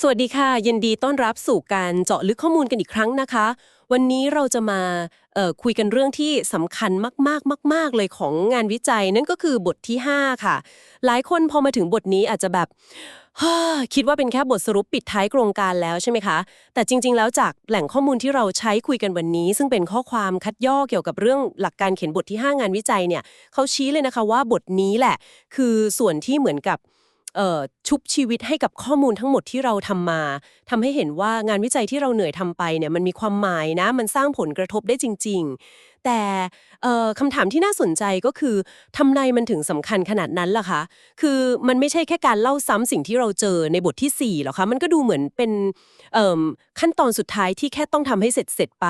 สวัสดีค่ะ ยินดีต้อนรับสู่การเจาะลึกข้อมูลกันอีกครั้งนะคะ วันนี้เราจะมาคุยกันเรื่องที่สำคัญมากๆมาก ๆ เลยของงานวิจัย นั่นก็คือบทที่ 5 ค่ะ หลายคนพอมาถึงบทนี้อาจจะแบบคิดว่าเป็นแค่บทสรุปปิดท้ายโครงการแล้วใช่ไหมคะ แต่จริง ๆ แล้วจากแหล่งข้อมูลที่เราใช้คุยกันวันนี้ ซึ่งเป็นข้อความคัดย่อเกี่ยวกับเรื่องหลักการเขียนบทที่ 5 งานวิจัยเนี่ยเขาชี้เลยนะคะว่าบทนี้แหละ คือส่วนที่เหมือนกับ ชุบชีวิตให้กับข้อมูลทั้งหมดที่เราทำมาทำให้เห็นว่างานวิจัยที่เราเหนื่อยทำไปเนี่ยมันมีความหมายนะ มันสร้างผลกระทบได้จริง ๆ แต่เอ่คำถามที่น่าสนใจก็คือทำไมมันถึงสำคัญขนาดนั้นล่ะคะ คือมันไม่ใช่แค่การเล่าซ้ำสิ่งที่เราเจอในบทที่4หรอคะมันก็ดูเหมือนเป็นขั้นตอนสุดท้ายที่แค่ต้องทำให้เสร็จเสร็จไป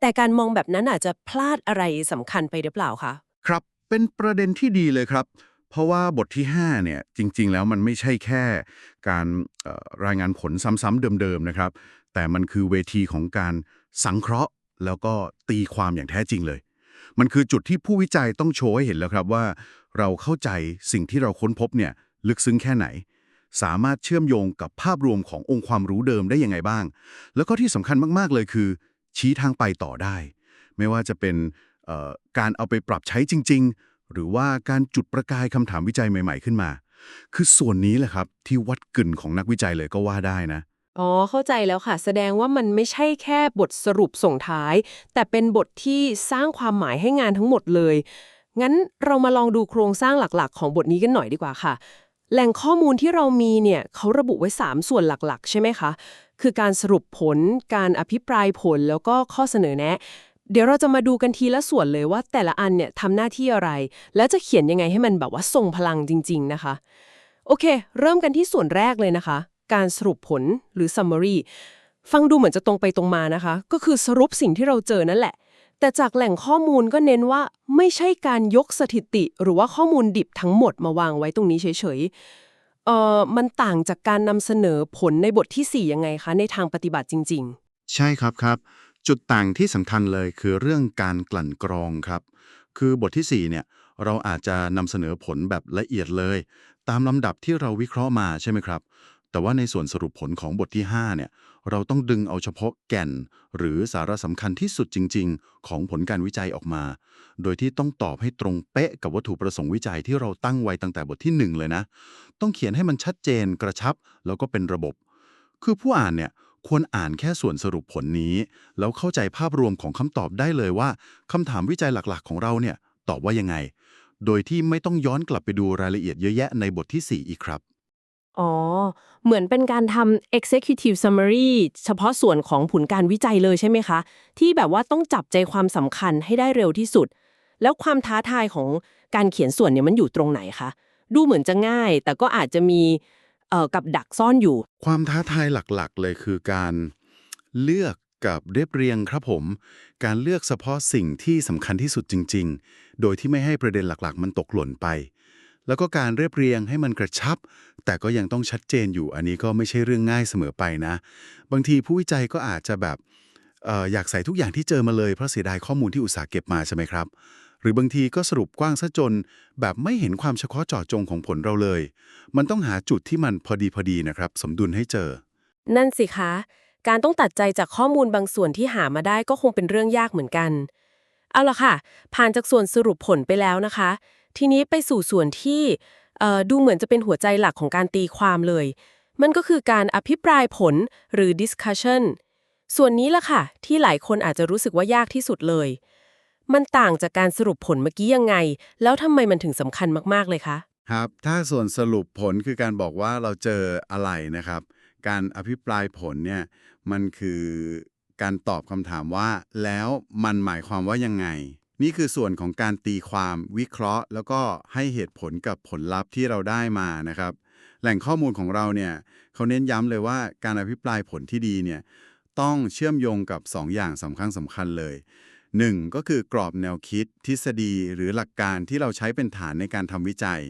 แต่การมองแบบนั้นอาจจะพลาดอะไรสำคัญไปหรือเปล่าคะครับเป็นประเด็นที่ดีเลยครับ เพราะว่าบทที่ 5 เนี่ย จริง ๆ แล้วมันไม่ใช่แค่การรายงานผลซ้ำๆเดิม ๆ นะครับ แต่มันคือเวทีของการสังเคราะห์ แล้วก็ตีความอย่างแท้จริงเลย มันคือจุดที่ผู้วิจัยต้องโชว์ให้เห็นแล้วครับว่า เราเข้าใจสิ่งที่เราค้นพบเนี่ยลึกซึ้งแค่ไหน สามารถเชื่อมโยงกับภาพรวมขององค์ความรู้เดิมได้ยังไงบ้าง แล้วก็ที่สำคัญมากๆเลยคือ ชี้ทางไปต่อได้ ไม่ว่าจะเป็นการเอาไปปรับใช้จริง ๆ หรือว่าการจุดประกายคำถามวิจัยใหม่ ๆขึ้นมา คือส่วนนี้แหละครับที่วัดกึ่นของนักวิจัยเลยก็ว่าได้นะอ๋อ เข้าใจแล้วค่ะ แสดงว่ามันไม่ใช่แค่บทสรุปส่งท้าย แต่เป็นบทที่สร้างความหมายให้งานทั้งหมดเลย งั้นเรามาลองดูโครงสร้างหลักๆ ของบทนี้กันหน่อยดีกว่าค่ะ แหล่งข้อมูลที่เรามีเนี่ยเขาระบุไว้ 3 ส่วนหลักๆ ใช่ไหมคะ คือการสรุปผล การอภิปรายผลแล้วก็ข้อเสนอแนะ เดี๋ยวเราจะมาดูกันทีละส่วนเลยว่าแต่ละอันเนี่ยทำหน้าที่อะไร แล้วจะเขียนยังไงให้มันแบบว่าทรงพลังจริง ๆ นะคะ โอเค เริ่มกันที่ส่วนแรกเลยนะคะ การสรุปผลหรือ summary ฟังดูเหมือนจะตรงไปตรงมานะคะ ก็คือสรุปสิ่งที่เราเจอนั่นแหละ แต่จากแหล่งข้อมูลก็เน้นว่าไม่ใช่การยกสถิติ หรือว่าข้อมูลดิบทั้งหมดมาวางไว้ตรงนี้เฉยๆเอ่อมันต่างจากการนำเสนอผลในบททีสี่4 ยังไงคะ ในทางปฏิบัติจริง ๆ ใช่ครับครับ จุดต่างที่สำคัญเลยคือเรื่องการกลั่นกรองครับ คือบทที่ 4 เนี่ย เราอาจจะนำเสนอผลแบบละเอียดเลย ตามลำดับที่เราวิเคราะห์มาใช่ไหมครับ แต่ว่าในส่วนสรุปผลของบทที่ 5 เนี่ย เราต้องดึงเอาเฉพาะแก่น หรือสาระสำคัญที่สุดจริง ๆ ของผลการวิจัยออกมา โดยที่ต้องตอบให้ตรงเป๊ะกับวัตถุประสงค์วิจัยที่เราตั้งไว้ตั้งแต่บทที่ 1 เลยนะ ต้องเขียนให้มันชัดเจนกระชับ แล้วก็เป็นระบบ คือผู้อ่านเนี่ย ควรอ่านแค่ส่วนสรุปผลนี้ แล้วเข้าใจภาพรวมของคำตอบได้เลยว่าคำถามวิจัยหลักๆ ของเราเนี่ยตอบว่ายังไง โดยที่ไม่ต้องย้อนกลับไปดูรายละเอียดเยอะแยะในบทที่ 4 อีกครับ อ๋อ เหมือนเป็นการทำ executive summary เฉพาะส่วนของผลการวิจัยเลยใช่ไหมคะ ที่แบบว่าต้องจับใจความสำคัญให้ได้เร็วที่สุด แล้วความท้าทายของการเขียนส่วนเนี่ยมันอยู่ตรงไหนคะ ดูเหมือนจะง่าย แต่ก็อาจจะมี เอ่อกับดักซ่อนอยู่ ความท้าทายหลักๆ เลยคือการเลือกกับเรียบเรียงครับผม การเลือกเฉพาะสิ่งที่สำคัญที่สุดจริง ๆ โดยที่ไม่ให้ประเด็นหลักๆ มันตกหล่นไป แล้วก็การเรียบเรียงให้มันกระชับ แต่ก็ยังต้องชัดเจนอยู่ อันนี้ก็ไม่ใช่เรื่องง่ายเสมอไปนะ บางทีผู้วิจัยก็อาจจะแบบเอออยากใส่ทุกอย่างที่เจอมาเลยเพราะเสียดายข้อมูลที่อุตสาห์เก็บมาใช่ไหมครับ หรือบางทีก็สรุปกว้างซะจน แบบไม่เห็นความเฉพาะเจาะจงของผลเราเลย มันต้องหาจุดที่มันพอดีพอดีนะครับ สมดุลให้เจอ นั่นสิคะ การต้องตัดใจจากข้อมูลบางส่วนที่หามาได้ก็คงเป็นเรื่องยากเหมือนกัน เอาละค่ะ ผ่านจากส่วนสรุปผลไปแล้วนะคะ ทีนี้ไปสู่ส่วนที่ดูเหมือนจะเป็นหัวใจหลักของการตีความเลย มันก็คือการอภิปรายผลหรือ discussion ส่วนนี้ล่ะค่ะ ที่หลายคนอาจจะรู้สึกว่ายากที่สุดเลย มันต่างจากการสรุปผลเมื่อกี้ยังไง แล้วทำไมมันถึงสำคัญมาก ๆ เลยคะ ครับ ถ้าส่วนสรุปผลคือการบอกว่าเราเจออะไรนะครับ การอภิปรายผลเนี่ยมันคือการตอบคำถามว่า แล้วมันหมายความว่ายังไง นี่คือส่วนของการตีความวิเคราะห์ แล้วก็ให้เหตุผลกับผลลัพธ์ที่เราได้มานะครับ แหล่งข้อมูลของเราเนี่ยเขาเน้นย้ำเลยว่าการอภิปรายผลที่ดีเนี่ยต้องเชื่อมโยงกับ 2อย่างสำคัญสำคัญเลย 1. ก็คือกรอบแนวคิด ทฤษฎีหรือหลักการที่เราใช้เป็นฐานในการทำวิจัย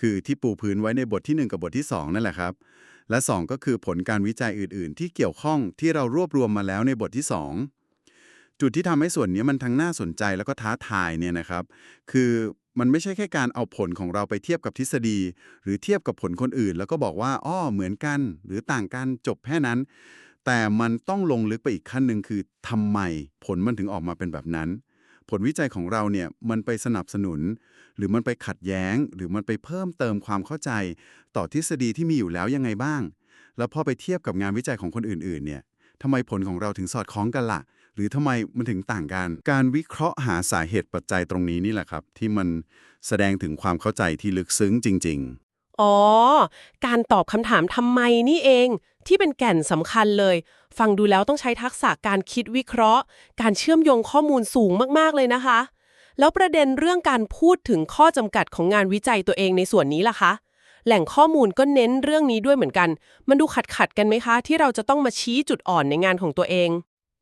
คือที่ปูพื้นไว้ในบทที่ 1 กับบทที่ 2 นั่นแหละครับ และ 2 ก็คือผลการวิจัยอื่น ๆ ที่เกี่ยวข้องที่เรารวบรวมมาแล้วในบทที่ 2 จุดที่ทำให้ส่วนนี้มันทั้งน่าสนใจแล้วก็ท้าทายเนี่ยนะครับ คือมันไม่ใช่แค่การเอาผลของเราไปเทียบกับทฤษฎี หรือเทียบกับผลคนอื่น แล้วก็บอกว่าอ้อเหมือนกัน หรือต่างกันจบแค่นั้น แต่มันต้องลงลึกไปอีกขั้นหนึ่งคือทำไมผลมันถึงออกมาเป็นแบบนั้น ผลวิจัยของเราเนี่ยมันไปสนับสนุน หรือมันไปขัดแย้ง หรือมันไปเพิ่มเติมความเข้าใจ ต่อทฤษฎีที่มีอยู่แล้วยังไงบ้าง แล้วพอไปเทียบกับงานวิจัยของคนอื่นๆเนี่ยทำไมผลของเราถึงสอดคล้องกันล่ะ หรือทำไมมันถึงต่างกัน การวิเคราะห์หาสาเหตุปัจจัยตรงนี้นี่แหละครับ ที่มันแสดงถึงความเข้าใจที่ลึกซึ้งจริง อ๋อ การตอบคำถามทำไมนี่เอง ที่เป็นแก่นสำคัญเลย ฟังดูแล้วต้องใช้ทักษะการคิดวิเคราะห์ การเชื่อมโยงข้อมูลสูงมากๆเลยนะคะ แล้วประเด็นเรื่องการพูดถึงข้อจำกัดของงานวิจัยตัวเองในส่วนนี้ล่ะคะ แหล่งข้อมูลก็เน้นเรื่องนี้ด้วยเหมือนกัน มันดูขัดขัดกันไหมคะ ที่เราจะต้องมาชี้จุดอ่อนในงานของตัวเอง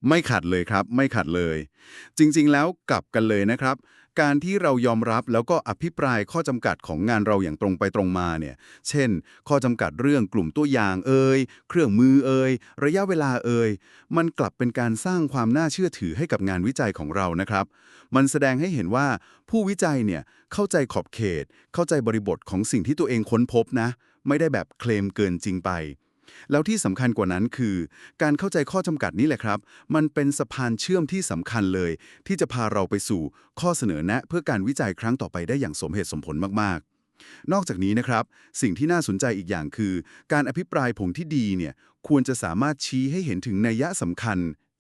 ไม่ขัดเลยครับ ไม่ขัดเลย จริง ๆ แล้วกลับกันเลยนะครับ การที่เรายอมรับแล้วก็อภิปรายข้อจำกัดของงานเราอย่างตรงไปตรงมาเนี่ย เช่น ข้อจำกัดเรื่องกลุ่มตัวอย่างเอ่ย เครื่องมือเอ่ย ระยะเวลาเอ่ย มันกลับเป็นการสร้างความน่าเชื่อถือให้กับงานวิจัยของเรานะครับ มันแสดงให้เห็นว่าผู้วิจัยเนี่ยเข้าใจขอบเขต เข้าใจบริบทของสิ่งที่ตัวเองค้นพบนะ ไม่ได้แบบเคลมเกินจริงไป แล้วที่สำคัญกว่านั้นคือ การเข้าใจข้อจำกัดนี้แหละครับ มันเป็นสะพานเชื่อมที่สำคัญเลย ที่จะพาเราไปสู่ข้อเสนอแนะเพื่อการวิจัยครั้งต่อไปได้อย่างสมเหตุสมผลมากๆ นอกจากนี้นะครับ สิ่งที่น่าสนใจอีกอย่างคือ การอภิปรายผงที่ดีเนี่ยควรจะสามารถชี้ให้เห็นถึงนัยยะสำคัญ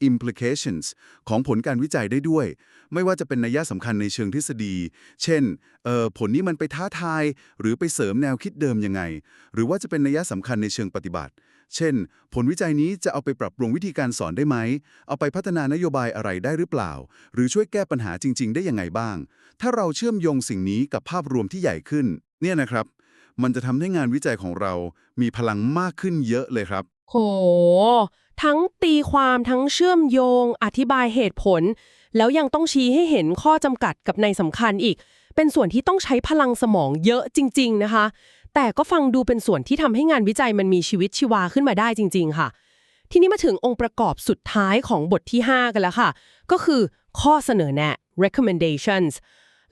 implications ของผลการวิจัยได้ด้วย ไม่ว่าจะเป็นนัยสำคัญในเชิงทฤษฎี เช่นเอ่อผลนี้มันไปท้าทาย หรือไปเสริมแนวคิดเดิมยังไง หรือว่าจะเป็นนัยสำคัญในเชิงปฏิบัติ เช่น ผลวิจัยนี้จะเอาไปปรับปรุงวิธีการสอนได้ไหม เอาไปพัฒนานโยบายอะไรได้หรือเปล่า หรือช่วยแก้ปัญหาจริง ๆ ได้ยังไงบ้าง ถ้าเราเชื่อมโยงสิ่งนี้กับภาพรวมที่ใหญ่ขึ้น เนี่ยนะครับ มันจะทำให้งานวิจัยของเรามีพลังมากขึ้นเยอะเลยครับ โห ทั้งตีความทั้งเชื่อมโยง อธิบายเหตุผล แล้วยังต้องชี้ให้เห็นข้อจำกัดกับในสำคัญอีก เป็นส่วนที่ต้องใช้พลังสมองเยอะจริง ๆ นะคะ แต่ก็ฟังดูเป็นส่วนที่ทำให้งานวิจัยมันมีชีวิตชีวาขึ้นมาได้จริง ๆ ค่ะ ทีนี้มาถึงองค์ประกอบสุดท้ายของบทที่ 5 กันแล้วค่ะ ก็คือข้อเสนอแนะ recommendations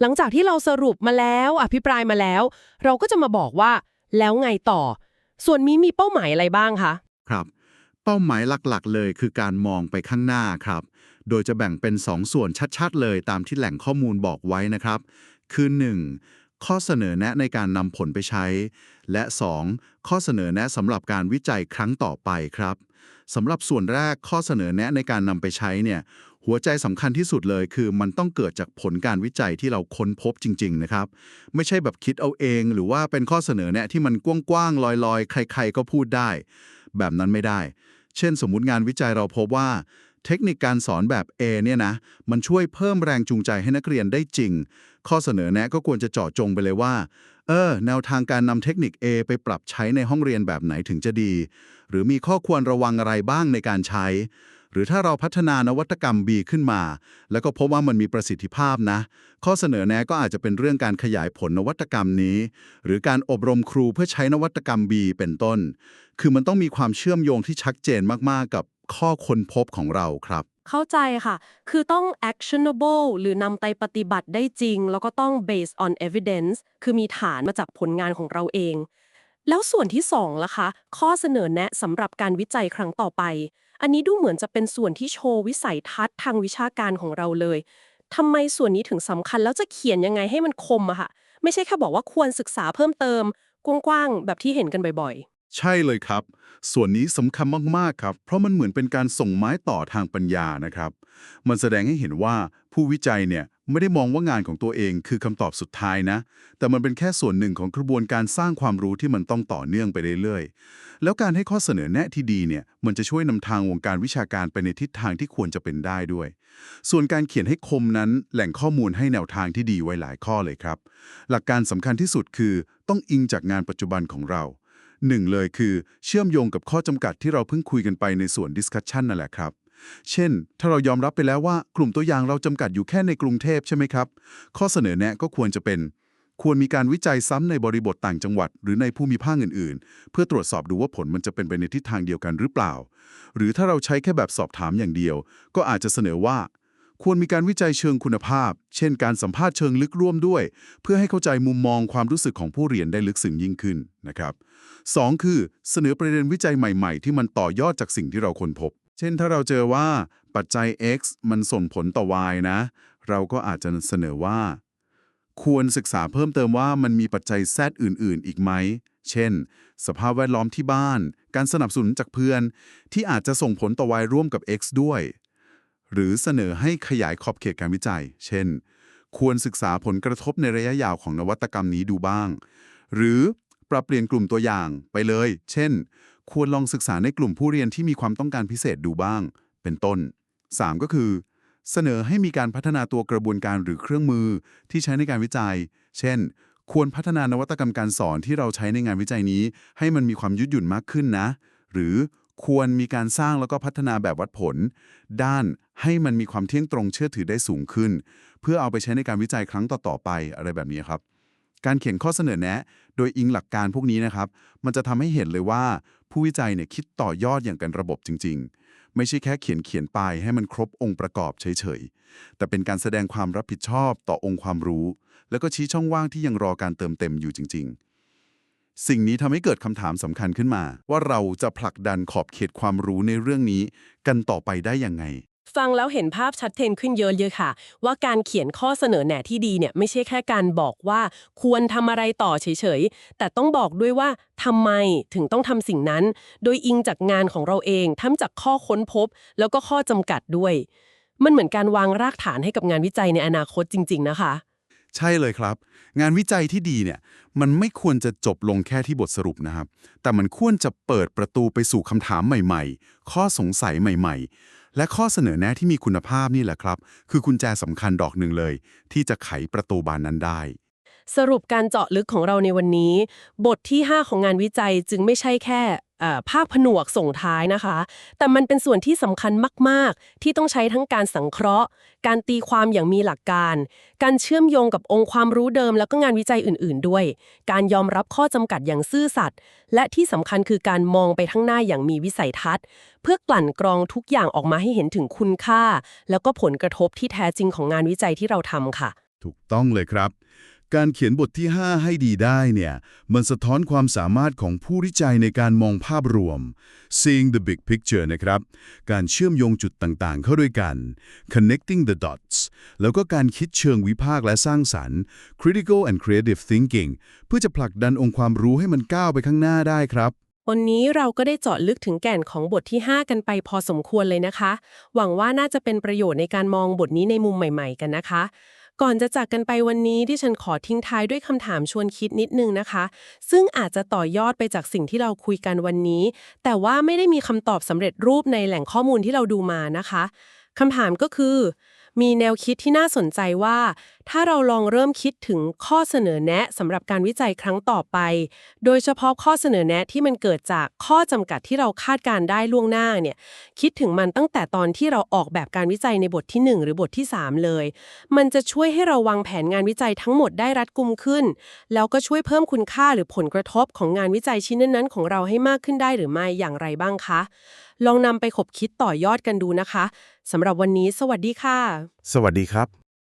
หลังจากที่เราสรุปมาแล้วอภิปรายมาแล้ว เราก็จะมาบอกว่า แล้วไงต่อ ส่วนนี้มีเป้าหมายอะไรบ้างคะ ครับ เป้าหมายหลักๆ เลยคือการมองไปข้างหน้าครับ โดยจะแบ่งเป็น2ส่วนชัดๆ เลยตามที่แหล่งข้อมูลบอกไว้นะครับ คือ 1. ข้อเสนอแนะในการนำผลไปใช้ และ 2. ข้อเสนอแนะสำหรับการวิจัยครั้งต่อไปครับสำหรับส่วนแรกข้อเสนอแนะในการนำไปใช้เนี่ยหัวใจสำคัญที่สุดเลยคือมันต้องเกิดจากผลการวิจัยที่เราค้นพบจริง ๆ นะครับ ไม่ใช่แบบคิดเอาเอง หรือว่าเป็นข้อเสนอแนะที่มันกว้างๆลอยๆ ใคร ๆ ก็พูดได้ แบบนั้นไม่ได้ เช่น สมมุติงานวิจัยเราพบว่าเทคนิคการสอนแบบ A เนี่ยนะ มันช่วยเพิ่มแรงจูงใจให้นักเรียนได้จริง ข้อเสนอแนะก็ควรจะเจาะจงไปเลยว่า เออ แนวทางการนำเทคนิค A ไปปรับใช้ในห้องเรียนแบบไหนถึงจะดี หรือมีข้อควรระวังอะไรบ้างในการใช้ รือถ้าเราพัฒนานวัตกรรม B ขึ้นมา แล้วก็พบว่ามันมีประสิทธิภาพนะ ข้อเสนอแนะก็อาจจะเป็นเรื่องการขยายผลนวัตกรรมนี้ หรือการอบรมครูเพื่อใช้นวัตกรรม B เป็นต้น คือมันต้องมีความเชื่อมโยงที่ชัดเจนมากๆ กับข้อค้นพบของเราครับ เข้าใจค่ะ คือต้อง actionable หรือนำไปปฏิบัติได้จริง แล้วก็ต้อง based on evidence คือมีฐานมาจากผลงานของเราเอง แล้วส่วนที่2ล่ะคะ ข้อเสนอแนะสำหรับการวิจัยครั้งต่อไป อันนี้ดูเหมือนจะเป็นส่วนที่โชว์วิสัยทัศน์ทางวิชาการของเราเลยทำไมส่วนนี้ถึงสำคัญแล้วจะเขียนยังไงให้มันคมอะค่ะ ไม่ใช่แค่บอกว่าควรศึกษาเพิ่มเติม กว้างๆแบบที่เห็นกันบ่อย ใช่เลยครับ ส่วนนี้สำคัญมาก ๆ ครับ เพราะมันเหมือนเป็นการส่งไม้ต่อทางปัญญานะครับ มันแสดงให้เห็นว่าผู้วิจัยเนี่ยไม่ได้มองว่างานของตัวเองคือคำตอบสุดท้ายนะ แต่มันเป็นแค่ส่วนหนึ่งของกระบวนการสร้างความรู้ที่มันต้องต่อเนื่องไปเรื่อยๆ แล้วการให้ข้อเสนอแนะที่ดีเนี่ย มันจะช่วยนำทางวงการวิชาการไปในทิศทางที่ควรจะเป็นได้ด้วย ส่วนการเขียนให้คมนั้น แหล่งข้อมูลให้แนวทางที่ดีไว้หลายข้อเลยครับ หลักการสำคัญที่สุดคือ ต้องอิงจากงานปัจจุบันของเรา หนึ่งเลยคือเชื่อมโยงกับข้อจำกัดที่เราเพิ่งคุยกันไปในส่วน discussion นั่นแหละครับ เช่น ถ้าเรายอมรับไปแล้วว่ากลุ่มตัวอย่างเราจำกัดอยู่แค่ในกรุงเทพใช่ไหมครับ ข้อเสนอแนะก็ควรจะเป็น ควรมีการวิจัยซ้ำในบริบทต่างจังหวัด หรือในภูมิภาคอื่น ๆ เพื่อตรวจสอบดูว่าผลมันจะเป็นไปในทิศทางเดียวกันหรือเปล่า หรือถ้าเราใช้แค่แบบสอบถามอย่างเดียว ก็อาจจะเสนอว่า ควรมีการวิจัยเชิงคุณภาพ เช่นการสัมภาษณ์เชิงลึกร่วมด้วย เพื่อให้เข้าใจมุมมองความรู้สึกของผู้เรียนได้ลึกซึ้งยิ่งขึ้นนะครับสองคือเสนอประเด็นวิจัยใหม่ๆ ที่มันต่อยอดจากสิ่งที่เราค้นพบ เช่นถ้าเราเจอว่าปัจจัย x มันส่งผลต่อ y นะ เราก็อาจจะเสนอว่า ควรศึกษาเพิ่มเติมว่ามันมีปัจจัย z อื่น ๆ อีกไหม เช่น สภาพแวดล้อมที่บ้าน การสนับสนุนจากเพื่อน ที่อาจจะส่งผลต่อ y ร่วมกับ x ด้วย หรือเสนอให้ขยายขอบเขตการวิจัย เช่น ควรศึกษาผลกระทบในระยะยาวของนวัตกรรมนี้ดูบ้าง หรือปรับเปลี่ยนกลุ่มตัวอย่างไปเลย เช่น ควรลองศึกษาในกลุ่มผู้เรียนที่มีความต้องการพิเศษดูบ้าง เป็นต้น 3 ก็คือ เสนอให้มีการพัฒนาตัวกระบวนการหรือเครื่องมือที่ใช้ในการวิจัย เช่น ควรพัฒนานวัตกรรมการสอนที่เราใช้ในงานวิจัยนี้ ให้มันมีความยืดหยุ่นมากขึ้นนะ หรือ ควรมีการสร้างแล้วก็พัฒนาแบบวัดผล ด้านให้มันมีความเที่ยงตรงเชื่อถือได้สูงขึ้น เพื่อเอาไปใช้ในการวิจัยครั้งต่อๆไปอะไรแบบนี้ครับ การเขียนข้อเสนอแนะ โดยอิงหลักการพวกนี้นะครับ มันจะทำให้เห็นเลยว่า ผู้วิจัยเนี่ยคิดต่อยอดอย่างเป็นระบบจริง ๆ ไม่ใช่แค่เขียนเขียนไปให้มันครบองค์ประกอบเฉยๆแต่เป็นการแสดงความรับผิดชอบต่อองค์ความรู้ แล้วก็ชี้ช่องว่างที่ยังรอการเติมเต็มอยู่จริง ๆ สิ่งนี้ทำให้เกิดคำถามสำคัญขึ้นมา ว่าเราจะผลักดันขอบเขตความรู้ในเรื่องนี้ กันต่อไปได้ยังไง ฟังแล้วเห็นภาพชัดเจนขึ้นเยอะเลยค่ะ ว่าการเขียนข้อเสนอแนะที่ดีเนี่ยไม่ใช่แค่การบอกว่าควรทำอะไรต่อเฉยๆ แต่ต้องบอกด้วยว่าทำไมถึงต้องทำสิ่งนั้น โดยอิงจากงานของเราเองทั้งจากข้อค้นพบ แล้วก็ข้อจำกัดด้วย มันเหมือนการวางรากฐานให้กับงานวิจัยในอนาคตจริง ๆ นะคะ ใช่เลยครับ งานวิจัยที่ดีเนี่ยมันไม่ควรจะจบลงแค่ที่บทสรุปนะครับ แต่มันควรจะเปิดประตูไปสู่คำถามใหม่ๆ ข้อสงสัยใหม่ๆ และข้อเสนอแนะที่มีคุณภาพนี่แหละครับ คือกุญแจสำคัญดอกหนึ่งเลย ที่จะไขประตูบานนั้นได้ สรุปการเจาะลึกของเราในวันนี้ บทที่ 5 ของงานวิจัยจึงไม่ใช่แค่ ภาคผนวกส่งท้ายนะคะ แต่มันเป็นส่วนที่สำคัญมาก ๆ ที่ต้องใช้ทั้งการสังเคราะห์ การตีความอย่างมีหลักการ การเชื่อมโยงกับองค์ความรู้เดิม แล้วก็งานวิจัยอื่น ๆ ด้วย การยอมรับข้อจำกัดอย่างซื่อสัตย์ และที่สำคัญคือการมองไปข้างหน้าอย่างมีวิสัยทัศน์ เพื่อกลั่นกรองทุกอย่างออกมาให้เห็นถึงคุณค่า แล้วก็ผลกระทบที่แท้จริงของงานวิจัยที่เราทำค่ะ ถูกต้องเลยครับ การเขียนบทที่ 5 ให้ดีได้เนี่ย มันสะท้อนความสามารถของผู้วิจัยในการมองภาพรวม seeing the big picture นะครับ การเชื่อมโยงจุดต่างๆ เข้าด้วยกัน connecting the dots แล้วก็การคิดเชิงวิพากษ์และสร้างสรรค์ critical and creative thinking เพื่อจะผลักดันองค์ความรู้ให้มันก้าวไปข้างหน้าได้ครับวันนี้เราก็ได้เจาะลึกถึงแก่นของบทที่ 5 กันไปพอสมควรเลยนะคะ หวังว่าน่าจะเป็นประโยชน์ในการมองบทนี้ในมุมใหม่ ๆ กันนะคะ ก่อนจะจากกันไปวันนี้ที่ฉันขอทิ้งท้ายด้วยคำถามชวนคิดนิดนึงนะคะ ซึ่งอาจจะต่อยอดไปจากสิ่งที่เราคุยกันวันนี้ แต่ว่าไม่ได้มีคำตอบสำเร็จรูปในแหล่งข้อมูลที่เราดูมานะคะคำถามก็คือ มีแนวคิดที่น่าสนใจว่า ถ้าเราลองเริ่มคิดถึงข้อเสนอแนะสำหรับการวิจัยครั้งต่อไป โดยเฉพาะข้อเสนอแนะที่มันเกิดจากข้อจำกัดที่เราคาดการได้ล่วงหน้าเนี่ย คิดถึงมันตั้งแต่ตอนที่เราออกแบบการวิจัยในบทที่ 1 หรือบทที่ 3 เลย มันจะช่วยให้เราวางแผนงานวิจัยทั้งหมดได้รัดกุมขึ้น แล้วก็ช่วยเพิ่มคุณค่าหรือผลกระทบของงานวิจัยชิ้นนั้นๆ ของเราให้มากขึ้นได้หรือไม่อย่างไรบ้างคะ ลองนำไปขบคิดต่อยอดกันดูนะคะสำหรับวันนี้ สวัสดีค่ะ สวัสดีครับ